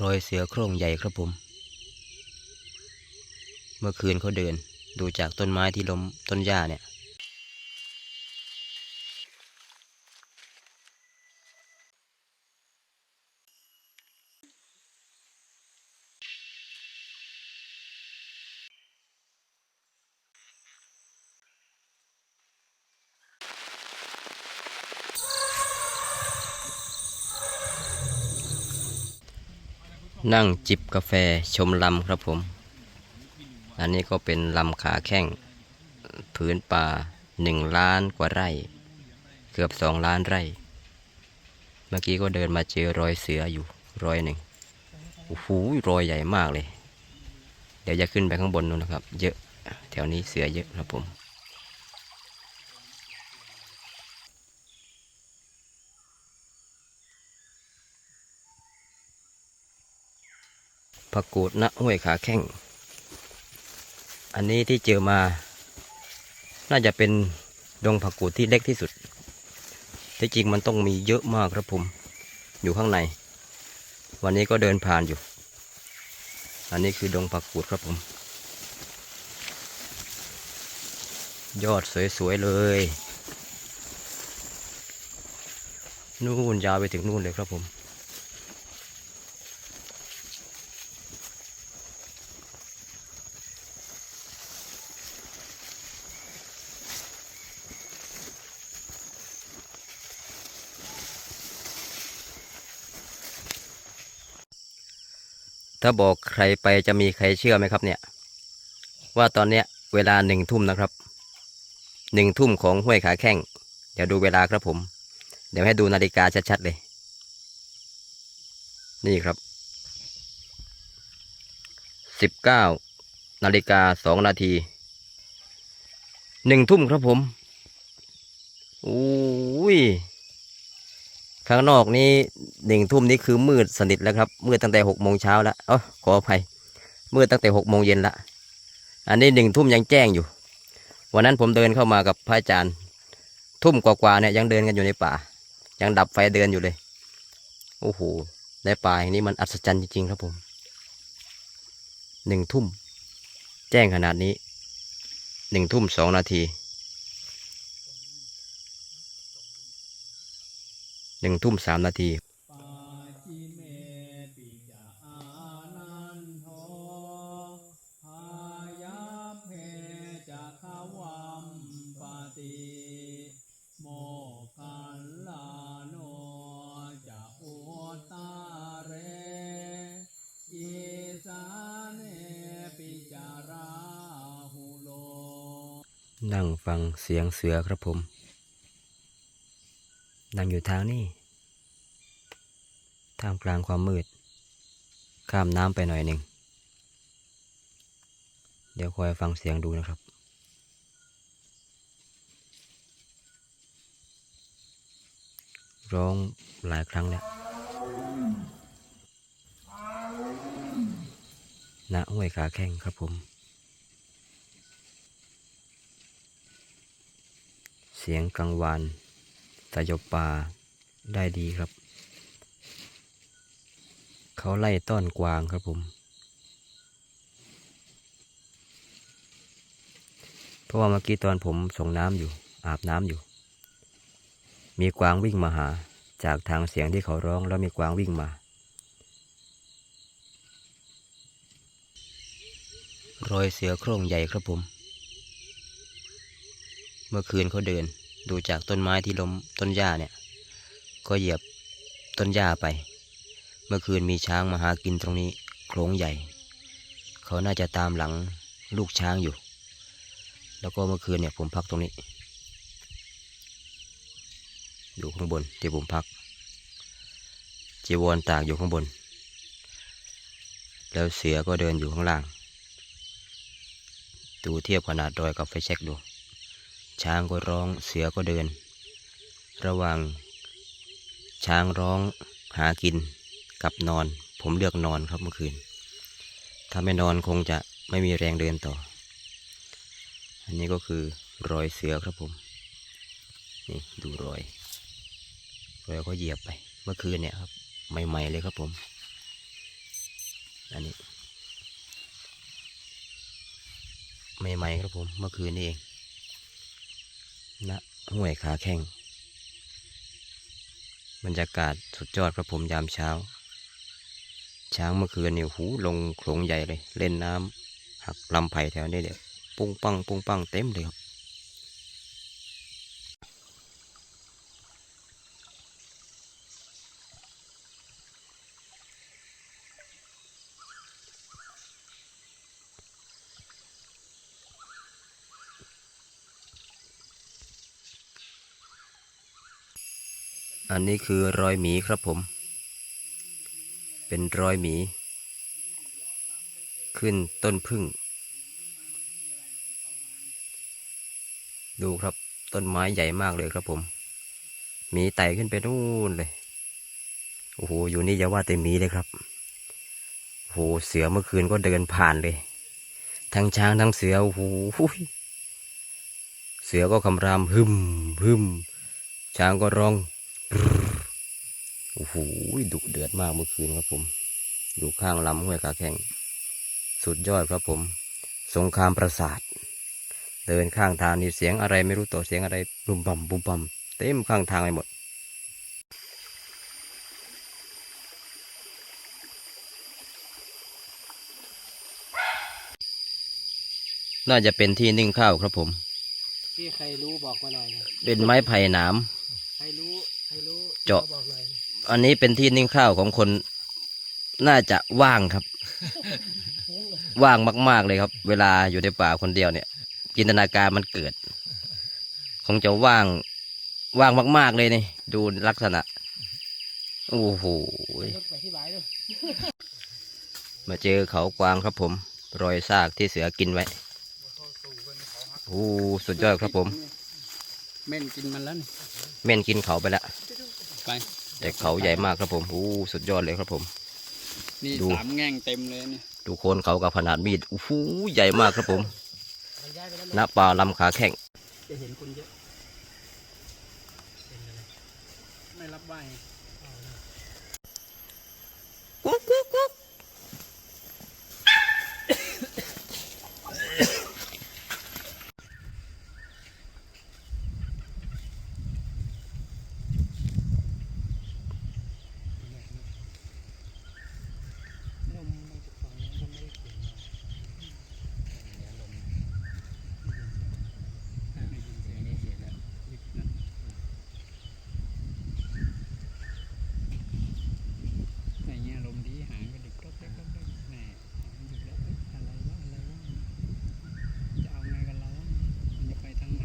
รอยเสือโคร่งใหญ่ครับผม เมื่อคืนเขาเดินดูจากต้นไม้ที่ล้มต้นหญ้าเนี่ย นั่งจิบกาแฟชมลำครับผม อันนี้ก็เป็นลำขาแข้งผืนป่าหนึ่งล้านกว่าไร่ เกือบสองล้านไร่ เมื่อกี้ก็เดินมาเจอรอยเสืออยู่รอยหนึ่งโอ้โหรอยใหญ่มากเลย เดี๋ยวจะขึ้นไปข้างบนนู้นนะครับ เยอะ แถวนี้เสือเยอะครับผม ผักกูดณห้วยขาแข้ง อันนี้ที่เจอมา น่าจะเป็นดงผักกูดที่เล็กที่สุด ที่จริงมันต้องมีเยอะมากครับผม อยู่ข้างใน วันนี้ก็เดินผ่านอยู่ อันนี้คือดงผักกูดครับผม ยอดสวยๆเลย นู่นยาวไปถึงนู่นเลยครับผม ถ้าบอกใครไปจะมีใครเชื่อไหมครับเนี่ย ว่าตอนเนี้ยเวลาหนึ่งทุ่มนะครับหนึ่งทุ่มของห้วยขาแข้งเดี๋ยวดูเวลาครับผม เดี๋ยวให้ดูนาฬิกาชัดๆเลย นี่ครับสิบเก้านาฬิกาสองนาทีหนึ่งทุ่มครับผม โอ้ย ข้างนอกนี้หนึ่งทุ่มนี้คือมืดสนิทแล้วครับ มืดตั้งแต่หกโมงเช้าแล้วเอ๋อขออภัย มืดตั้งแต่หกโมงเย็นละ อันนี้หนึ่งทุ่มยังแจ้งอยู่ วันนั้นผมเดินเข้ามากับพระอาจารย์ ทุ่มกว่าๆเนี่ยยังเดินกันอยู่ในป่า ยังดับไฟเดินอยู่เลย โอ้โห ในป่าอย่างนี้มันอัศจรรย์จริงๆครับผม หนึ่งทุ่ม แจ้งขนาดนี้ หนึ่งทุ่มสองนาที หนึ่งทุ่มสามนาทีนั่งฟังเสียงเสือครับผม นั่งอยู่ทางนี้ท่ามกลางความมืด ข้ามน้ำไปหน่อยหนึ่ง เดี๋ยวคอยฟังเสียงดูนะครับ ร้องหลายครั้งแล้วณห้วยขาแข้งครับผม เสียงกังวาน สยบป่าได้ดีครับ เขาไล่ต้อนกวางครับผม เพราะว่าเมื่อกี้ตอนผมส่งน้ำอยู่ อาบน้ำอยู่ มีกวางวิ่งมาหา จากทางเสียงที่เขาร้องแล้วมีกวางวิ่งมา รอยเสือโคร่งใหญ่ครับผม เมื่อคืนเขาเดิน ดูจากต้นไม้ที่ล้มต้นหญ้าเนี่ย ก็เหยียบต้นหญ้าไป เมื่อคืนมีช้างมาหากินตรงนี้โขลงใหญ่ เขาน่าจะตามหลังลูกช้างอยู่ แล้วก็เมื่อคืนเนี่ยผมพักตรงนี้ อยู่ข้างบนที่ผมพัก จีวรตากอยู่ข้างบน แล้วเสือก็เดินอยู่ข้างล่าง ดูเทียบขนาดรอยกับไฟแช็กดู ช้างก็ร้องเสือก็เดิน ระหว่าง ช้างร้องหากินกับนอน ผมเลือกนอนครับเมื่อคืน ถ้าไม่นอนคงจะไม่มีแรงเดินต่อ อันนี้ก็คือรอยเสือครับผม นี่ดูรอย รอยก็เหยียบไป เมื่อคืนเนี่ยครับ ใหม่ๆเลยครับผม อันนี้ใหม่ๆครับผม เมื่อคืนนี้เอง ณห้วยขาแข้งบรรยากาศสุดยอดครับผมยามเช้า ช้างเมื่อคืนเนี่ยหูลงโขลงใหญ่เลย เล่นน้ำหักลำไผ่แถวนี้เนี่ยปุ้งปังปุ้งปังเต็มเลยครับ อั นนี้คือรอยหมีครับผม เป็นรอยหมี ขึ้นต้นพึ่ง ดูครับต้นไม้ใหญ่มากเลยครับผม หมีไต่ขึ้นไปนู่นเลย โอ้โห อยู่นี่อย่าว่าแต่หมีเลยครับ โอ้โห เสือเมื่อคืนก็เดินผ่านเลย ทั้งช้างทั้งเสือ โอ้โห เสือก็คำรามฮึมฮึมช้างก็ร้อง โอ้โหดุเดือดมากเมื่อคืนครับผมอยู่ข้างลำห้วยขาแข้งสุดยอดครับผม สงครามประสาท เดินข้างทางนี่เสียงอะไรไม่รู้ตัวเสียงอะไรบุมบัมบุมบัมเต็มข้างทางไปหมดน่าจะเป็นที่นึ่งข้าวครับผมพี่ใครรู้บอกมาหน่อยนะเป็นไม้ไผ่หนามใครรู้ใครรู้ เจาะบอกหน่อยนะอันนี้เป็นที่นึ่งข้าวของคนน่าจะว่างครับ ว่างมาก ๆเลยครับ เวลาอยู่ในป่าคนเดียวเนี่ย จินตนาการมันเกิด คงจะว่างว่างมาก ๆเลยนี่ ดูลักษณะ โอ้โหไปที่บายด้วยมาเจอเขากวางครับผม รอยซากที่เสือกินไว้โอ้สุดยอดครับผม เม่นกินมันแล้วนี่เม่นกินเขาไปแล้ว ไปแต่เขาใหญ่มากครับผมโอ้สุดยอดเลยครับผม นี่ดู สามแง่งเต็มเลยนี่ดูโคนเขากับขนาดมีดโอ้โหใหญ่มากครับผมมันย้ายไปแล้วณป่าลำขาแข้งจะเห็นคนเยอะไม่รับไหว ลมมาจากฝั่งนู้นก็ไม่ได้เขียนมาเดี๋ยวลมได้ยินเสียงได้เสียงแล้วรีบนั่นอย่างเงี้ยลมดีหางก็ดึกก็ได้ก็ได้แหน่หางดึกแล้วเอ๊ะอะไรวะอะไรวะจะเอาไงกันเราวะมันจะไปทางไหน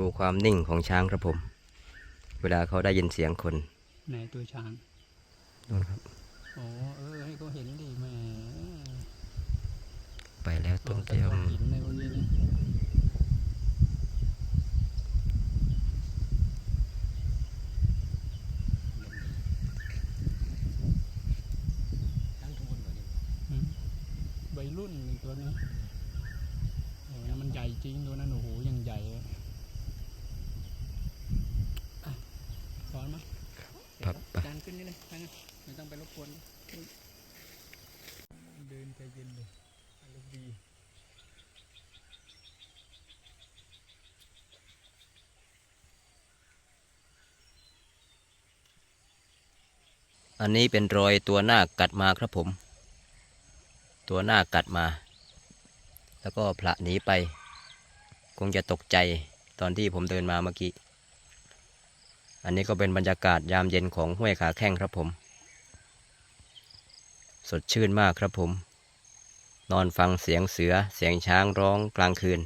ดูความนิ่งของช้างครับผม เวลาเขาได้ยินเสียงคนไหนตัวช้างนู่นครับอ๋อเออให้เขาเห็นดิแหมไปแล้วต้นเอาเตี้ยมหินในพวกนี้นี่อืมวัยรุ่นอีกตัวนี้โอ้ยมันใหญ่จริงตัวนั้นโอ้โหยังใหญ่เลยอะสอนมา ครับไป จานขึ้นนี่เลยไปนะ ไม่ต้องไปรบกวนขึ้นเดินใจเย็นเลยอารมณ์ดีอันนี้เป็นรอยตัวหน้ากัดมาครับผม ตัวหน้ากัดมา แล้วก็ผละหนีไป คงจะตกใจตอนที่ผมเดินมาเมื่อกี้ อันนี้ก็เป็นบรรยากาศยามเย็นของห้วยขาแข้งครับผม สดชื่นมากครับผม นอนฟังเสียงเสือเสียงช้างร้องกลางคืน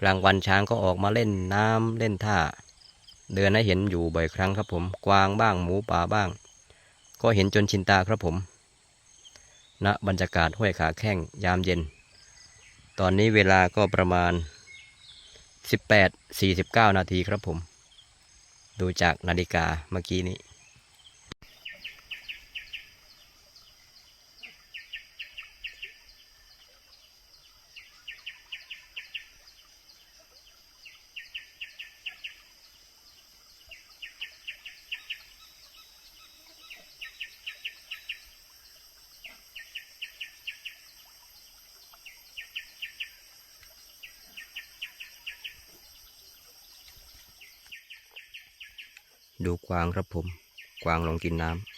กลางวันช้างก็ออกมาเล่นน้ำเล่นท่า เดินให้เห็นอยู่บ่อยครั้งครับผม กวางบ้างหมูป่าบ้าง ก็เห็นจนชินตาครับผมณบรรยากาศห้วยขาแข้งยามเย็น ตอนนี้เวลาก็ประมาณ 18 49 นาทีครับผม ดูจากนาฬิกาเมื่อกี้นี้ ดูกวางครับผม กวางลงกินน้ำ